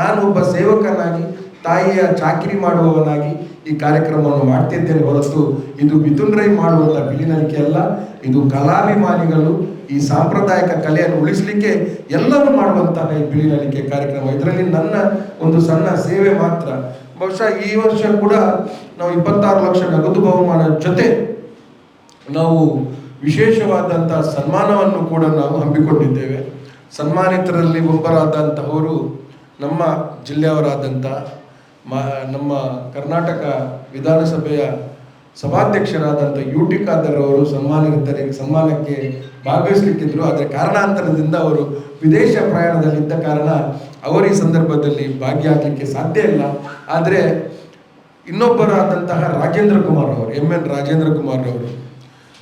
ನಾನು ಒಬ್ಬ ಸೇವಕನಾಗಿ, ತಾಯಿಯ ಚಾಕರಿ ಮಾಡುವವನಾಗಿ ಈ ಕಾರ್ಯಕ್ರಮವನ್ನು ಮಾಡ್ತಿದ್ದೇನೆ ಹೊರತು ಇದು ಮಿಥುನ್ ರೈ ಮಾಡುವಂಥ ಬಿಲಿನಲಿಕೆ ಅಲ್ಲ. ಇದು ಕಲಾಭಿಮಾನಿಗಳು ಈ ಸಾಂಪ್ರದಾಯಿಕ ಕಲೆಯನ್ನು ಉಳಿಸಲಿಕ್ಕೆ ಎಲ್ಲರೂ ಮಾಡುವಂತಹ ಈ ಬಿಳಿನಲಿಕೆ ಕಾರ್ಯಕ್ರಮ. ಇದರಲ್ಲಿ ನನ್ನ ಒಂದು ಸಣ್ಣ ಸೇವೆ ಮಾತ್ರ. ಬಹುಶಃ ಈ ವರ್ಷ ಕೂಡ ನಾವು ಇಪ್ಪತ್ತಾರು ಲಕ್ಷ ನಗದು ಬಹುಮಾನ ಜೊತೆ ನಾವು ವಿಶೇಷವಾದಂತಹ ಸನ್ಮಾನವನ್ನು ಕೂಡ ನಾವು ಹಮ್ಮಿಕೊಂಡಿದ್ದೇವೆ. ಸನ್ಮಾನಿತರಲ್ಲಿ ಒಬ್ಬರಾದಂತಹವರು ನಮ್ಮ ಜಿಲ್ಲೆಯವರಾದಂಥ ಮಾ, ನಮ್ಮ ಕರ್ನಾಟಕ ವಿಧಾನಸಭೆಯ ಸಭಾಧ್ಯಕ್ಷರಾದಂಥ ಯು ಟಿ ಖಾದರ್ ಅವರು ಸನ್ಮಾನಿತರಿಗೆ ಸನ್ಮಾನಕ್ಕೆ ಭಾಗವಹಿಸಲಿಕ್ಕಿದ್ರು. ಆದರೆ ಕಾರಣಾಂತರದಿಂದ ಅವರು ವಿದೇಶ ಪ್ರಯಾಣದಲ್ಲಿದ್ದ ಕಾರಣ ಅವರ ಈ ಸಂದರ್ಭದಲ್ಲಿ ಭಾಗಿಯಾಗಲಿಕ್ಕೆ ಸಾಧ್ಯ ಇಲ್ಲ. ಆದರೆ ಇನ್ನೊಬ್ಬರಾದಂತಹ ರಾಜೇಂದ್ರ ಕುಮಾರ್ ಅವರು ಎಂ ಎನ್ ರಾಜೇಂದ್ರ ಕುಮಾರ್ ಅವರು,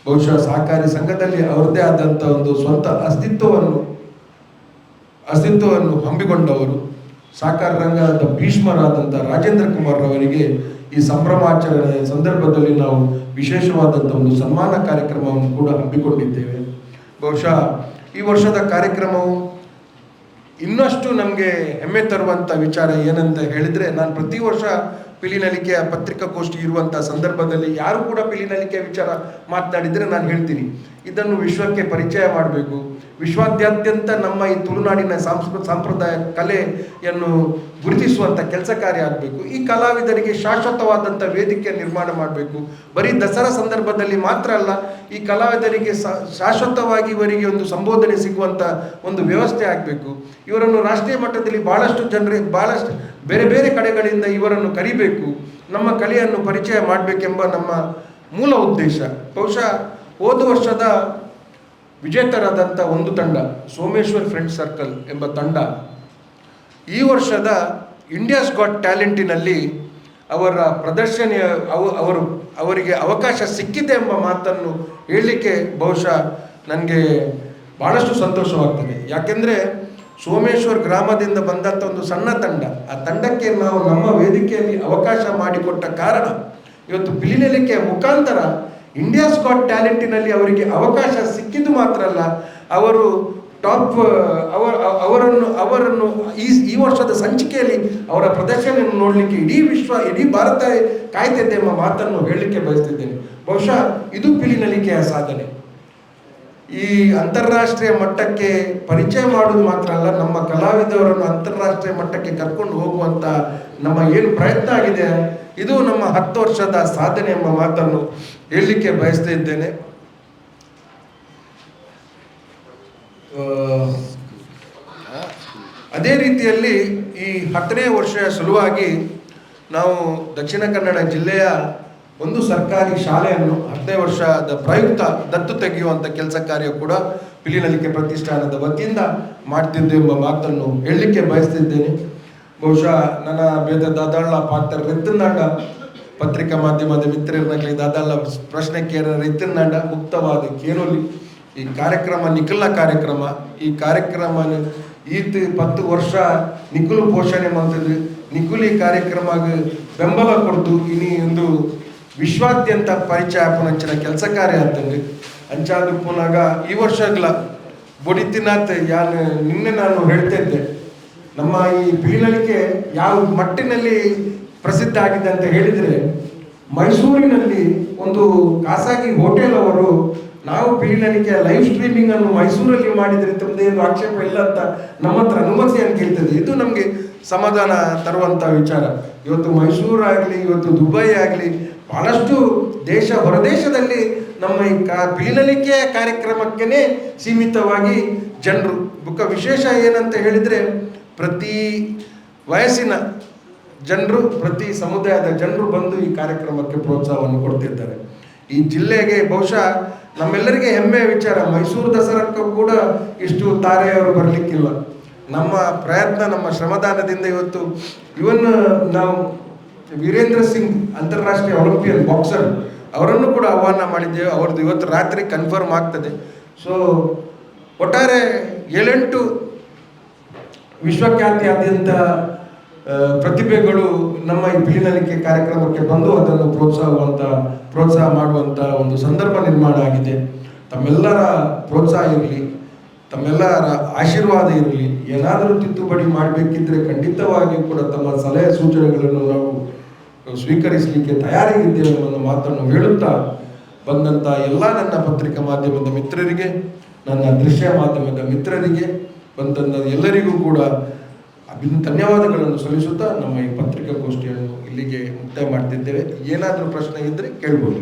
ಬಹುಶಃ ಸಹಕಾರಿ ಸಂಘದಲ್ಲಿ ಅವರದೇ ಆದಂಥ ಒಂದು ಸ್ವಂತ ಅಸ್ತಿತ್ವವನ್ನು ಅಸ್ತಿತ್ವವನ್ನು ಹಮ್ಮಿಕೊಂಡವರು. ಸಹಕಾರ ರಂಗದ ಭೀಷ್ಮರಾದಂಥ ರಾಜೇಂದ್ರ ಕುಮಾರ್ ಅವರಿಗೆ ಈ ಸಂಭ್ರಮಾಚರಣೆಯ ಸಂದರ್ಭದಲ್ಲಿ ನಾವು ವಿಶೇಷವಾದಂಥ ಒಂದು ಸನ್ಮಾನ ಕಾರ್ಯಕ್ರಮವನ್ನು ಕೂಡ ಹಮ್ಮಿಕೊಂಡಿದ್ದೇವೆ. ಬಹುಶಃ ಈ ವರ್ಷದ ಕಾರ್ಯಕ್ರಮವು ಇನ್ನಷ್ಟು ನಮಗೆ ಹೆಮ್ಮೆ ತರುವಂಥ ವಿಚಾರ ಏನಂತ ಹೇಳಿದರೆ, ನಾನು ಪ್ರತಿ ವರ್ಷ ಪಿಲಿನಲಿಕೆಯ ಪತ್ರಿಕಾಗೋಷ್ಠಿ ಇರುವಂಥ ಸಂದರ್ಭದಲ್ಲಿ ಯಾರು ಕೂಡ ಪಿಲಿನಲಿಕೆಯ ವಿಚಾರ ಮಾತನಾಡಿದರೆ ನಾನು ಹೇಳ್ತೀನಿ. ಇದನ್ನು ವಿಶ್ವಕ್ಕೆ ಪರಿಚಯ ಮಾಡಬೇಕು. ವಿಶ್ವಾದ್ಯಂತ ನಮ್ಮ ಈ ತುಳುನಾಡಿನ ಸಾಂಸ್ಕೃ, ಸಾಂಪ್ರದಾಯ ಕಲೆಯನ್ನು ಗುರುತಿಸುವಂಥ ಕೆಲಸ ಕಾರ್ಯ ಆಗಬೇಕು. ಈ ಕಲಾವಿದರಿಗೆ ಶಾಶ್ವತವಾದಂಥ ವೇದಿಕೆ ನಿರ್ಮಾಣ ಮಾಡಬೇಕು. ಬರೀ ದಸರಾ ಸಂದರ್ಭದಲ್ಲಿ ಮಾತ್ರ ಅಲ್ಲ, ಈ ಕಲಾವಿದರಿಗೆ ಶಾಶ್ವತವಾಗಿ ಇವರಿಗೆ ಒಂದು ಸಂಬೋಧನೆ ಸಿಗುವಂಥ ಒಂದು ವ್ಯವಸ್ಥೆ ಆಗಬೇಕು. ಇವರನ್ನು ರಾಷ್ಟ್ರೀಯ ಮಟ್ಟದಲ್ಲಿ ಭಾಳಷ್ಟು ಜನರಿಗೆ ಭಾಳಷ್ಟು ಬೇರೆ ಬೇರೆ ಕಡೆಗಳಿಂದ ಇವರನ್ನು ಕರಿಬೇಕು, ನಮ್ಮ ಕಲೆಯನ್ನು ಪರಿಚಯ ಮಾಡಬೇಕೆಂಬ ನಮ್ಮ ಮೂಲ ಉದ್ದೇಶ. ಬಹುಶಃ ಹೋದ ವರ್ಷದ ವಿಜೇತರಾದಂಥ ಒಂದು ತಂಡ, ಸೋಮೇಶ್ವರ್ ಫ್ರೆಂಡ್ ಸರ್ಕಲ್ ಎಂಬ ತಂಡ, ಈ ವರ್ಷದ ಇಂಡಿಯಾಸ್ ಗಾಟ್ ಟ್ಯಾಲೆಂಟಿನಲ್ಲಿ ಅವರ ಪ್ರದರ್ಶನ ಅವ, ಅವರು, ಅವರಿಗೆ ಅವಕಾಶ ಸಿಕ್ಕಿದೆ ಎಂಬ ಮಾತನ್ನು ಹೇಳಲಿಕ್ಕೆ ಬಹುಶಃ ನನಗೆ ಭಾಳಷ್ಟು ಸಂತೋಷವಾಗ್ತದೆ. ಯಾಕೆಂದರೆ ಸೋಮೇಶ್ವರ್ ಗ್ರಾಮದಿಂದ ಬಂದಂಥ ಒಂದು ಸಣ್ಣ ತಂಡ. ಆ ತಂಡಕ್ಕೆ ನಾವು ನಮ್ಮ ವೇದಿಕೆಯಲ್ಲಿ ಅವಕಾಶ ಮಾಡಿಕೊಟ್ಟ ಕಾರಣ, ಇವತ್ತು ಬಿಲಿನಲಿಕೆಯ ಮುಖಾಂತರ ಇಂಡಿಯಾ ಸ್ಕಾಟ್ ಟ್ಯಾಲೆಂಟಿನಲ್ಲಿ ಅವರಿಗೆ ಅವಕಾಶ ಸಿಕ್ಕಿದ್ದು ಮಾತ್ರ ಅಲ್ಲ, ಅವರು ಟಾಪ್ ಅವರ, ಅವರನ್ನು ಅವರನ್ನು ಈ ಈ ವರ್ಷದ ಸಂಚಿಕೆಯಲ್ಲಿ ಅವರ ಪ್ರದರ್ಶನ ನೋಡಲಿಕ್ಕೆ ಇಡೀ ವಿಶ್ವ, ಇಡೀ ಭಾರತ ಕಾಯ್ತಿದೆ ಎಂಬ ಮಾತನ್ನು ಹೇಳಲಿಕ್ಕೆ ಬಯಸ್ತಿದ್ದೇನೆ. ಬಹುಶಃ ಇದು ಬಿಲಿನಲಿಕೆಯ ಸಾಧನೆ. ಈ ಅಂತಾರಾಷ್ಟ್ರೀಯ ಮಟ್ಟಕ್ಕೆ ಪರಿಚಯ ಮಾಡೋದು ಮಾತ್ರ ಅಲ್ಲ, ನಮ್ಮ ಕಲಾವಿದರನ್ನು ಅಂತಾರಾಷ್ಟ್ರೀಯ ಮಟ್ಟಕ್ಕೆ ಕರ್ಕೊಂಡು ಹೋಗುವಂತ ನಮ್ಮ ಏನು ಪ್ರಯತ್ನ ಆಗಿದೆ, ಇದು ನಮ್ಮ ಹತ್ತು ವರ್ಷದ ಸಾಧನೆ ಎಂಬ ಮಾತನ್ನು ಹೇಳಲಿಕ್ಕೆ ಬಯಸ್ತಾ ಇದ್ದೇನೆ. ಅದೇ ರೀತಿಯಲ್ಲಿ ಈ ಹತ್ತನೇ ವರ್ಷ ಸಲುವಾಗಿ ನಾವು ದಕ್ಷಿಣ ಕನ್ನಡ ಜಿಲ್ಲೆಯ ಒಂದು ಸರ್ಕಾರಿ ಶಾಲೆಯನ್ನು ಹದಿನೈದು ವರ್ಷದ ಪ್ರಯುಕ್ತ ದತ್ತು ತೆಗೆಯುವಂಥ ಕೆಲಸ ಕಾರ್ಯ ಕೂಡ ಪಿಲಿನಲಿಕೆ ಪ್ರತಿಷ್ಠಾನದ ವತಿಯಿಂದ ಮಾಡ್ತಿದ್ದು ಎಂಬ ಮಾತನ್ನು ಹೇಳಲಿಕ್ಕೆ ಬಯಸ್ತಿದ್ದೇನೆ. ಬಹುಶಃ ನನ್ನ ಬೇದ ದಾದಾಳ ಪಾತ್ರ ರಿತ್ತನಾಡ ಪತ್ರಿಕಾ ಮಾಧ್ಯಮದ ಮಿತ್ರರಲ್ಲಿ ದಾದಾಳ ಪ್ರಶ್ನೆ ಕೇರ ರಿತ್ತನಾಡ ಮುಕ್ತವಾದ ಕೇನೋಲಿ ಈ ಕಾರ್ಯಕ್ರಮ, ನಿಖಿಲ ಕಾರ್ಯಕ್ರಮ, ಈ ಕಾರ್ಯಕ್ರಮ ಈತ ಪತ್ತು ವರ್ಷ ನಿಖುಲು ಪೋಷಣೆ ಮಾಡ್ತಿದ್ರು ನಿಖುಲಿ ಕಾರ್ಯಕ್ರಮ ಬೆಂಬಲ ಕೊಡ್ತು. ಇನಿ ಒಂದು ವಿಶ್ವಾದ್ಯಂತ ಪರಿಚಯ ಪುನಂಚಿನ ಕೆಲಸ ಕಾರ್ಯ ಅಂತಂದ್ರೆ ಅಂಚಾದು ಪುನಾಗ ಈ ವರ್ಷಗಳ ಬೊಡಿತಿನಾಥ್ ಯಾನ್ ನಿನ್ನೆ ನಾನು ಹೇಳ್ತಾ ಇದ್ದೆ ನಮ್ಮ ಈ ಬೀಳಲಿಕೆ ಯಾವ ಮಟ್ಟಿನಲ್ಲಿ ಪ್ರಸಿದ್ಧ ಆಗಿದೆ ಅಂತ ಹೇಳಿದರೆ ಮೈಸೂರಿನಲ್ಲಿ ಒಂದು ಖಾಸಗಿ ಹೋಟೆಲ್ ಅವರು ನಾವು ಪೀಳಿಗೆ ಲೈವ್ ಸ್ಟ್ರೀಮಿಂಗ್ ಅನ್ನು ಮೈಸೂರಲ್ಲಿ ಮಾಡಿದರೆ ತಮ್ಮದೇನು ಆಕ್ಷೇಪ ಇಲ್ಲ ಅಂತ ನಮ್ಮ ಹತ್ರ ಅಂತ ಕೇಳ್ತದೆ ಇದು ನಮಗೆ ಸಮಾಧಾನ ತರುವಂಥ ವಿಚಾರ. ಇವತ್ತು ಮೈಸೂರು ಆಗಲಿ, ಇವತ್ತು ದುಬೈ ಆಗಲಿ, ಬಹಳಷ್ಟು ದೇಶ ಹೊರದೇಶದಲ್ಲಿ ನಮ್ಮ ಈ ಕಾ ಬೀಳಲಿಕೆಯ ಕಾರ್ಯಕ್ರಮಕ್ಕೇ ಸೀಮಿತವಾಗಿ ಜನರು. ಬುಕ್ಕ ವಿಶೇಷ ಏನಂತ ಹೇಳಿದರೆ ಪ್ರತಿ ವಯಸ್ಸಿನ ಜನರು, ಪ್ರತಿ ಸಮುದಾಯದ ಜನರು ಬಂದು ಈ ಕಾರ್ಯಕ್ರಮಕ್ಕೆ ಪ್ರೋತ್ಸಾಹವನ್ನು ಕೊಡ್ತಿರ್ತಾರೆ. ಈ ಜಿಲ್ಲೆಗೆ ಬಹುಶಃ ನಮ್ಮೆಲ್ಲರಿಗೆ ಹೆಮ್ಮೆಯ ವಿಚಾರ. ಮೈಸೂರು ದಸರಾಕ್ಕೂ ಕೂಡ ಇಷ್ಟು ತಾರೆಯವರು ಬರಲಿಕ್ಕಿಲ್ಲ. ನಮ್ಮ ಪ್ರಯತ್ನ, ನಮ್ಮ ಶ್ರಮದಾನದಿಂದ ಇವತ್ತು ಇವನ್, ನಾವು ವೀರೇಂದ್ರ ಸಿಂಗ್, ಅಂತಾರಾಷ್ಟ್ರೀಯ ಒಲಿಂಪಿಯನ್ ಬಾಕ್ಸರ್, ಅವರನ್ನು ಕೂಡ ಆಹ್ವಾನ ಮಾಡಿದ್ದೇವೆ. ಅವ್ರದ್ದು ಇವತ್ತು ರಾತ್ರಿ ಕನ್ಫರ್ಮ್ ಆಗ್ತದೆ. ಸೊ ಒಟ್ಟಾರೆ ಏಳೆಂಟು ವಿಶ್ವಖ್ಯಾತಿಯಾದ್ಯಂತ ಪ್ರತಿಭೆಗಳು ನಮ್ಮ ಈ ಬೀಳಿನಲಿಕೆ ಕಾರ್ಯಕ್ರಮಕ್ಕೆ ಬಂದು ಅದನ್ನು ಪ್ರೋತ್ಸಾಹವಂತ, ಪ್ರೋತ್ಸಾಹ ಮಾಡುವಂಥ ಒಂದು ಸಂದರ್ಭ ನಿರ್ಮಾಣ ಆಗಿದೆ. ತಮ್ಮೆಲ್ಲರ ಪ್ರೋತ್ಸಾಹ ಇರಲಿ, ತಮ್ಮೆಲ್ಲರ ಆಶೀರ್ವಾದ ಇರಲಿ, ಏನಾದರೂ ತಿದ್ದುಪಡಿ ಮಾಡಬೇಕಿದ್ರೆ ಖಂಡಿತವಾಗಿಯೂ ಕೂಡ ತಮ್ಮ ಸಲಹೆ ಸೂಚನೆಗಳನ್ನು ನಾವು ಸ್ವೀಕರಿಸಲಿಕ್ಕೆ ತಯಾರಿಗಿದ್ದೇವೆ ಎಂಬ ಮಾತನ್ನು ಹೇಳುತ್ತಾ ಬಂದಂಥ ಎಲ್ಲ ನನ್ನ ಪತ್ರಿಕಾ ಮಾಧ್ಯಮದ ಮಿತ್ರರಿಗೆ, ನನ್ನ ದೃಶ್ಯ ಮಾಧ್ಯಮದ ಮಿತ್ರರಿಗೆ ಬಂದಂಥ ಎಲ್ಲರಿಗೂ ಕೂಡ ಅಭಿನ ಧನ್ಯವಾದಗಳನ್ನು ಸಲ್ಲಿಸುತ್ತಾ ನಮ್ಮ ಈ ಪತ್ರಿಕಾಗೋಷ್ಠಿಯನ್ನು ಇಲ್ಲಿಗೆ ಮುಕ್ತಾಯ ಮಾಡ್ತಿದ್ದೇವೆ. ಏನಾದರೂ ಪ್ರಶ್ನೆ ಇದ್ದರೆ ಕೇಳ್ಬೋದು.